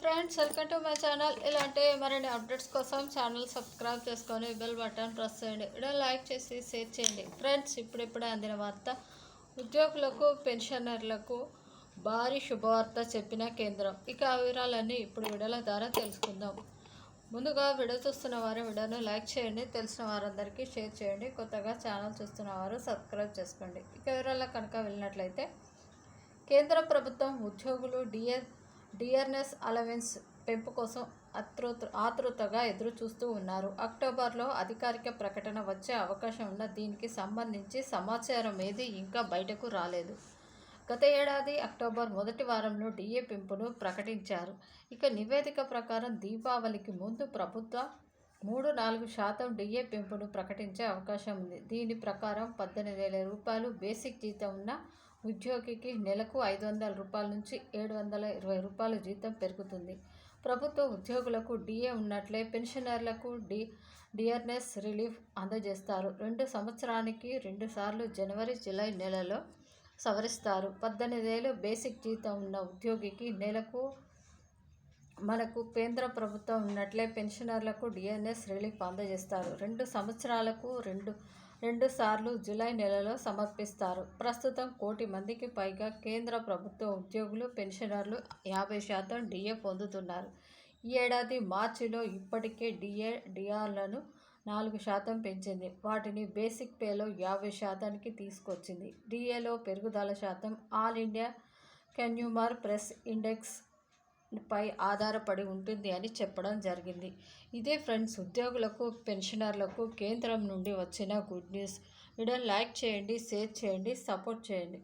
Friends welcome to my channel. ఇలాంటి మరిన్ని updates కోసం ఛానల్ సబ్స్క్రైబ్ చేసుకొని బెల్ బటన్ ప్రెస్ చేయండి. వీడియో లైక్ చేసి షేర్ చేయండి. ఫ్రెండ్స్ ఇప్పుడిప్పుడే అందిన వార్త. ఉద్యోగులకు పెన్షనర్లకు భారీ శుభవార్త చెప్పిన కేంద్రం. ఇక ఆ వివరాలన్నీ ఇప్పుడు వీడియోల ద్వారా తెలుసుకుందాం. ముందుగా వీడియో చూస్తున్న వారు వీడియోను లైక్ చేయండి. తెలిసిన వారందరికీ షేర్ చేయండి. కొత్తగా ఛానల్ చూస్తున్న వారు సబ్స్క్రైబ్ చేసుకోండి. ఇక వివరాల కనుక వెళ్ళినట్లయితే కేంద్ర ప్రభుత్వం ఉద్యోగులు డిఎస్ డిఆర్ఎస్ అలవెన్స్ పెంపు కోసం అతృత ఆతృతగా ఎదురు చూస్తూ ఉన్నారు. అక్టోబర్లో అధికారిక ప్రకటన వచ్చే అవకాశం ఉన్న దీనికి సంబంధించి సమాచారం ఏది ఇంకా బయటకు రాలేదు. గత ఏడాది అక్టోబర్ మొదటి వారంలో డిఏ పెంపును ప్రకటించారు. ఇక నివేదిక ప్రకారం దీపావళికి ముందు ప్రభుత్వ మూడు నాలుగు శాతం డిఏ పెంపును ప్రకటించే అవకాశం ఉంది. దీని ప్రకారం పద్దెనిమిది వేల రూపాయలు బేసిక్ జీతం ఉన్న ఉద్యోగికి నెలకు ఐదు వందల రూపాయల నుంచి ఏడు వందల ఇరవై రూపాయల జీతం పెరుగుతుంది. ప్రభుత్వ ఉద్యోగులకు డిఏ ఉన్నట్లే పెన్షనర్లకు డి డిఆర్ఎస్ రిలీఫ్ అందజేస్తారు. రెండు సంవత్సరానికి రెండుసార్లు జనవరి జూలై నెలలో సవరిస్తారు. పద్దెనిమిది వేలు బేసిక్ జీతం ఉన్న ఉద్యోగికి నెలకు మనకు కేంద్ర ప్రభుత్వం ఉన్నట్లే పెన్షనర్లకు డిఎన్ఎస్ రిలీఫ్ అందజేస్తారు. రెండు సంవత్సరాలకు రెండు రెండు సార్లు జూలై నెలలో సమర్పిస్తారు. ప్రస్తుతం కోటి మందికి పైగా కేంద్ర ప్రభుత్వ ఉద్యోగులు పెన్షనర్లు యాభై శాతం డిఏ పొందుతున్నారు. ఈ ఏడాది మార్చిలో ఇప్పటికే డిఏ డిఆర్లను నాలుగు శాతం పెంచింది. వాటిని బేసిక్ పేలో యాభై శాతానికి తీసుకొచ్చింది. డిఏలో పెరుగుదల శాతం all India consumer price index పై ఆధారపడి ఉంటుంది అని చెప్పడం జరిగింది. ఇదే ఫ్రెండ్స్ ఉద్యోగులకు పెన్షనర్లకు కేంద్రం నుండి వచ్చిన గుడ్ న్యూస్. వీడియోని లైక్ చేయండి షేర్ చేయండి సపోర్ట్ చేయండి.